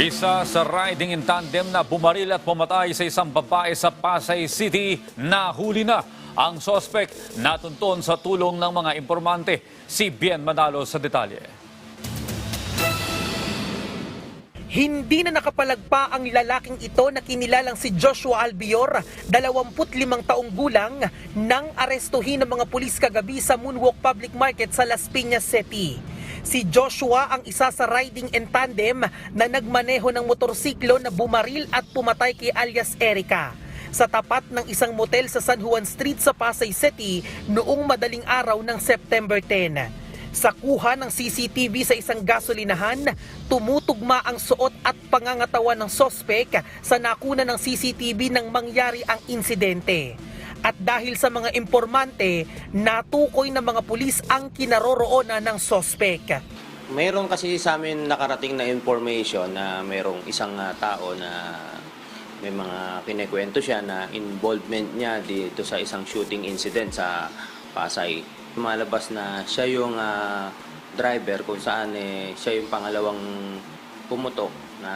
Isa sa riding in tandem na bumaril at pumatay sa isang babae sa Pasay City, nahuli na. Ang sospek natunton sa tulong ng mga informante. Si Bien Manalo sa detalye. Hindi na nakapalagpa ang lalaking ito na kinilalang si Joshua Albior, 25 taong gulang, nang arestuhin ng mga pulis kagabi sa Moonwalk Public Market sa Las Piñas City. Si Joshua ang isa sa riding in tandem na nagmaneho ng motorsiklo na bumaril at pumatay kay alias Erica sa tapat ng isang motel sa San Juan Street sa Pasay City noong madaling araw ng September 10. Sa kuha ng CCTV sa isang gasolinahan, tumutugma ang suot at pangangatawan ng sospek sa nakuna ng CCTV nang mangyari ang insidente. At dahil sa mga informante, natukoy ng mga pulis ang kinaroroonan ng sospek. Mayroon kasi sa amin nakarating na information na mayroong isang ah, tao na may mga kinekwento siya na involvement niya dito sa isang shooting incident sa Pasay. Malabas na siya yung ah, driver kung saan eh, siya yung pangalawang pumutok na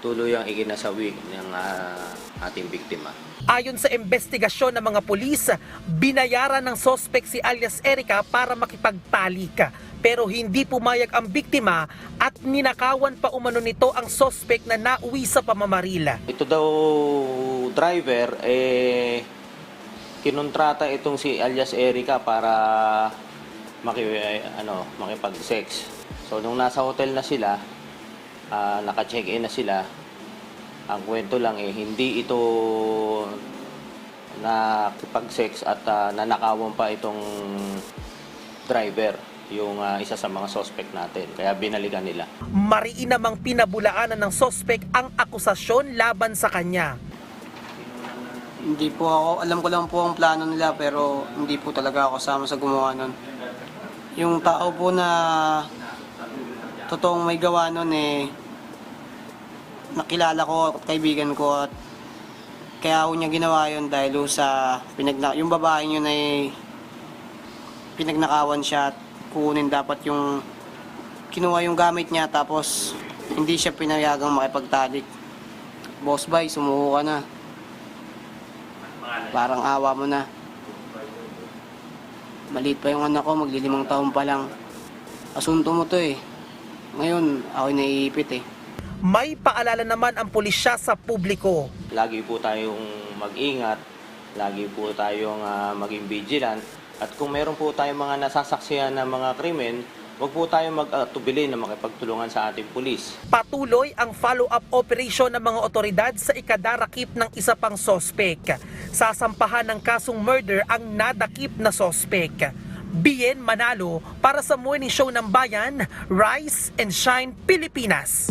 tuloy ang ikinasawi ng ah, ating biktima. Ayon sa investigasyon ng mga pulis, binayaran ng sospek si alias Erica para makipagtalik. Pero hindi pumayag ang biktima at ninakawan pa umano nito ang sospek na nauwi sa pamamarila. Ito daw driver eh kinontrata itong si alias Erica para maki ano makipag-sex. So nung nasa hotel na sila, ah, naka-check-in na sila. Ang kwento lang eh hindi ito nakipag-sex at ah, nanakawan pa itong driver, yung ah, isa sa mga suspect natin. Kaya binalikan nila. Mariin namang pinabulaanan ng sospek ang akusasyon laban sa kanya. Hindi po ako, alam ko lang po ang plano nila pero hindi po talaga ako kasama sa gumawa nun. Yung tao po na totoong may gawa nun eh, nakilala ko at kaibigan ko at kaya ako niya ginawa yun dahil sa pinagna yung babae yun ay pinagnakawan siya at kukunin dapat yung kinuha yung gamit niya tapos hindi siya pinayagang makipagtalik. Boss bay, sumuko ka na. Parang awa mo na. Maliit pa yung anak ko, maglilimang taon pa lang. Asunto mo to eh. Ngayon, ako naiipit eh. May paalala naman ang pulisya sa publiko. lagi po tayong mag-ingat, lagi po tayong ah, maging vigilant, at kung meron po tayong mga nasasaksihan na mga krimen, huwag po tayong mag-atubili na makipagtulungan sa ating pulis. Patuloy ang follow-up operation ng mga otoridad sa ikadarakip ng isa pang sospek. Sasampahan ng kasong murder ang nadakip na sospek. Bien Manalo para sa Morning Show ng Bayan, Rise and Shine Pilipinas.